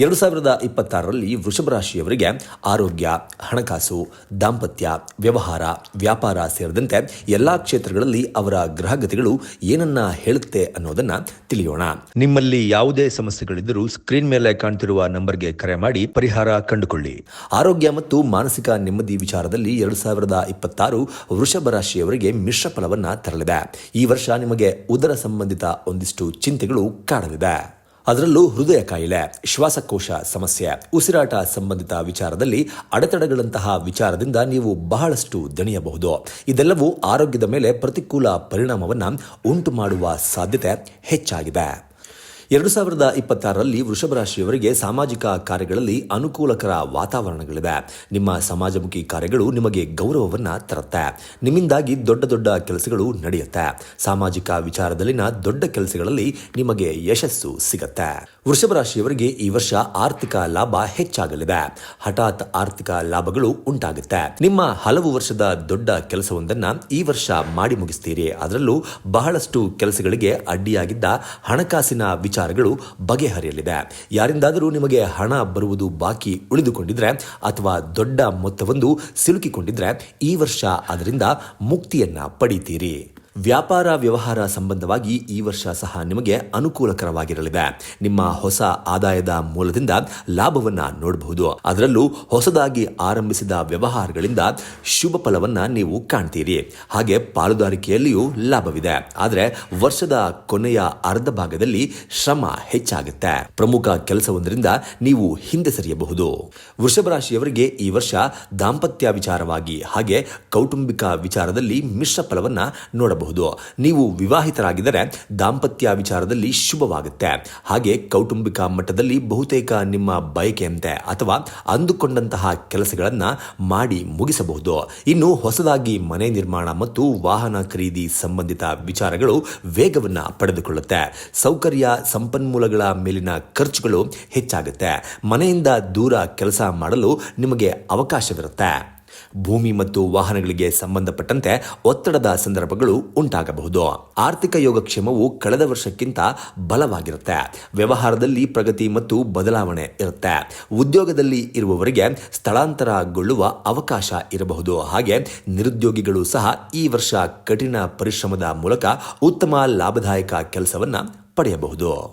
ಎರಡು ಸಾವಿರದ ಇಪ್ಪತ್ತಾರರಲ್ಲಿ ವೃಷಭ ರಾಶಿಯವರಿಗೆ ಆರೋಗ್ಯ ಹಣಕಾಸು ದಾಂಪತ್ಯ ವ್ಯವಹಾರ ವ್ಯಾಪಾರ ಸೇರಿದಂತೆ ಎಲ್ಲ ಕ್ಷೇತ್ರಗಳಲ್ಲಿ ಅವರ ಗ್ರಹಗತಿಗಳು ಏನನ್ನ ಹೇಳುತ್ತೆ ಅನ್ನೋದನ್ನ ತಿಳಿಯೋಣ. ನಿಮ್ಮಲ್ಲಿ ಯಾವುದೇ ಸಮಸ್ಯೆಗಳಿದ್ದರೂ ಸ್ಕ್ರೀನ್ ಮೇಲೆ ಕಾಣ್ತಿರುವ ನಂಬರ್ಗೆ ಕರೆ ಮಾಡಿ ಪರಿಹಾರ ಕಂಡುಕೊಳ್ಳಿ. ಆರೋಗ್ಯ ಮತ್ತು ಮಾನಸಿಕ ನೆಮ್ಮದಿ ವಿಚಾರದಲ್ಲಿ ಎರಡು ಸಾವಿರದ ಇಪ್ಪತ್ತಾರು ವೃಷಭ ರಾಶಿಯವರಿಗೆ ಮಿಶ್ರ ಫಲವನ್ನ ತರಲಿದೆ. ಈ ವರ್ಷ ನಿಮಗೆ ಉದರ ಸಂಬಂಧಿತ ಒಂದಿಷ್ಟು ಚಿಂತೆಗಳು ಕಾಡಲಿದೆ. ಅದರಲ್ಲೂ ಹೃದಯ ಕಾಯಿಲೆ, ಶ್ವಾಸಕೋಶ ಸಮಸ್ಯೆ, ಉಸಿರಾಟ ಸಂಬಂಧಿತ ವಿಚಾರದಲ್ಲಿ ಅಡೆತಡೆಗಳಂತಹ ವಿಚಾರದಿಂದ ನೀವು ಬಹಳಷ್ಟು ದಣಿಯಬಹುದು. ಇದೆಲ್ಲವೂ ಆರೋಗ್ಯದ ಮೇಲೆ ಪ್ರತಿಕೂಲ ಪರಿಣಾಮವನ್ನು ಉಂಟು ಮಾಡುವ ಸಾಧ್ಯತೆ ಹೆಚ್ಚಾಗಿದೆ. ಎರಡು ಸಾವಿರದ ಇಪ್ಪತ್ತಾರರಲ್ಲಿ ವೃಷಭ ರಾಶಿಯವರಿಗೆ ಸಾಮಾಜಿಕ ಕಾರ್ಯಗಳಲ್ಲಿ ಅನುಕೂಲಕರ ವಾತಾವರಣಗಳಿವೆ. ನಿಮ್ಮ ಸಮಾಜಮುಖಿ ಕಾರ್ಯಗಳು ನಿಮಗೆ ಗೌರವವನ್ನು ತರುತ್ತೆ, ನಿಮ್ಮಿಂದಾಗಿ ದೊಡ್ಡ ದೊಡ್ಡ ಕೆಲಸಗಳು ನಡೆಯುತ್ತೆ, ಸಾಮಾಜಿಕ ವಿಚಾರದಲ್ಲಿನ ದೊಡ್ಡ ಕೆಲಸಗಳಲ್ಲಿ ನಿಮಗೆ ಯಶಸ್ಸು ಸಿಗತ್ತೆ. ವೃಷಭ ರಾಶಿಯವರಿಗೆ ಈ ವರ್ಷ ಆರ್ಥಿಕ ಲಾಭ ಹೆಚ್ಚಾಗಲಿದೆ. ಹಠಾತ್ ಆರ್ಥಿಕ ಲಾಭಗಳು ಉಂಟಾಗುತ್ತೆ, ನಿಮ್ಮ ಹಲವು ವರ್ಷದ ದೊಡ್ಡ ಕೆಲಸವೊಂದನ್ನ ಈ ವರ್ಷ ಮಾಡಿ ಮುಗಿಸ್ತೀರಿ. ಅದರಲ್ಲೂ ಬಹಳಷ್ಟು ಕೆಲಸಗಳಿಗೆ ಅಡ್ಡಿಯಾಗಿದ್ದ ಹಣಕಾಸಿನ ವಿಚಾರಗಳು ಬಗೆಹರಿಯಲಿದೆ. ಯಾರಿಂದಾದರೂ ನಿಮಗೆ ಹಣ ಬರುವುದು ಬಾಕಿ ಉಳಿದುಕೊಂಡಿದ್ರೆ ಅಥವಾ ದೊಡ್ಡ ಮೊತ್ತವೊಂದು ಸಿಲುಕಿಕೊಂಡಿದ್ರೆ ಈ ವರ್ಷ ಅದರಿಂದ ಮುಕ್ತಿಯನ್ನ ಪಡಿತೀರಿ. ವ್ಯಾಪಾರ ವ್ಯವಹಾರ ಸಂಬಂಧವಾಗಿ ಈ ವರ್ಷ ಸಹ ನಿಮಗೆ ಅನುಕೂಲಕರವಾಗಿರಲಿದೆ. ನಿಮ್ಮ ಹೊಸ ಆದಾಯದ ಮೂಲದಿಂದ ಲಾಭವನ್ನ ನೋಡಬಹುದು. ಅದರಲ್ಲೂ ಹೊಸದಾಗಿ ಆರಂಭಿಸಿದ ವ್ಯವಹಾರಗಳಿಂದ ಶುಭ ಫಲವನ್ನ ನೀವು ಕಾಣ್ತೀರಿ. ಹಾಗೆ ಪಾಲುದಾರಿಕೆಯಲ್ಲಿಯೂ ಲಾಭವಿದೆ. ಆದರೆ ವರ್ಷದ ಕೊನೆಯ ಅರ್ಧ ಭಾಗದಲ್ಲಿ ಶ್ರಮ ಹೆಚ್ಚಾಗುತ್ತೆ. ಪ್ರಮುಖ ಕೆಲಸವೊಂದರಿಂದ ನೀವು ಹಿಂದೆ ಸರಿಯಬಹುದು. ವೃಷಭ ರಾಶಿಯವರಿಗೆ ಈ ವರ್ಷ ದಾಂಪತ್ಯ ವಿಚಾರವಾಗಿ ಹಾಗೆ ಕೌಟುಂಬಿಕ ವಿಚಾರದಲ್ಲಿ ಮಿಶ್ರ ಫಲವನ್ನ ನೋಡಬಹುದು. ನೀವು ವಿವಾಹಿತರಾಗಿದ್ದರೆ ದಾಂಪತ್ಯ ವಿಚಾರದಲ್ಲಿ ಶುಭವಾಗುತ್ತೆ. ಹಾಗೆ ಕೌಟುಂಬಿಕ ಮಟ್ಟದಲ್ಲಿ ಬಹುತೇಕ ನಿಮ್ಮ ಬಯಕೆಯಂತೆ ಅಥವಾ ಅಂದುಕೊಂಡಂತಹ ಕೆಲಸಗಳನ್ನು ಮಾಡಿ ಮುಗಿಸಬಹುದು. ಇನ್ನು ಹೊಸದಾಗಿ ಮನೆ ನಿರ್ಮಾಣ ಮತ್ತು ವಾಹನ ಖರೀದಿ ಸಂಬಂಧಿತ ವಿಚಾರಗಳು ವೇಗವನ್ನು ಪಡೆದುಕೊಳ್ಳುತ್ತೆ. ಸೌಕರ್ಯ ಸಂಪನ್ಮೂಲಗಳ ಮೇಲಿನ ಖರ್ಚುಗಳು ಹೆಚ್ಚಾಗುತ್ತೆ. ಮನೆಯಿಂದ ದೂರ ಕೆಲಸ ಮಾಡಲು ನಿಮಗೆ ಅವಕಾಶವಿರುತ್ತೆ. ಭೂಮಿ ಮತ್ತು ವಾಹನಗಳಿಗೆ ಸಂಬಂಧಪಟ್ಟಂತೆ ಒತ್ತಡದ ಸಂದರ್ಭಗಳು ಉಂಟಾಗಬಹುದು. ಆರ್ಥಿಕ ಯೋಗಕ್ಷೇಮವು ಕಳೆದ ವರ್ಷಕ್ಕಿಂತ ಬಲವಾಗಿರುತ್ತೆ. ವ್ಯವಹಾರದಲ್ಲಿ ಪ್ರಗತಿ ಮತ್ತು ಬದಲಾವಣೆ ಇರುತ್ತೆ. ಉದ್ಯೋಗದಲ್ಲಿ ಇರುವವರಿಗೆ ಸ್ಥಳಾಂತರಗೊಳ್ಳುವ ಅವಕಾಶ ಇರಬಹುದು. ಹಾಗೆ ನಿರುದ್ಯೋಗಿಗಳು ಸಹ ಈ ವರ್ಷ ಕಠಿಣ ಪರಿಶ್ರಮದ ಮೂಲಕ ಉತ್ತಮ ಲಾಭದಾಯಕ ಕೆಲಸವನ್ನು ಪಡೆಯಬಹುದು.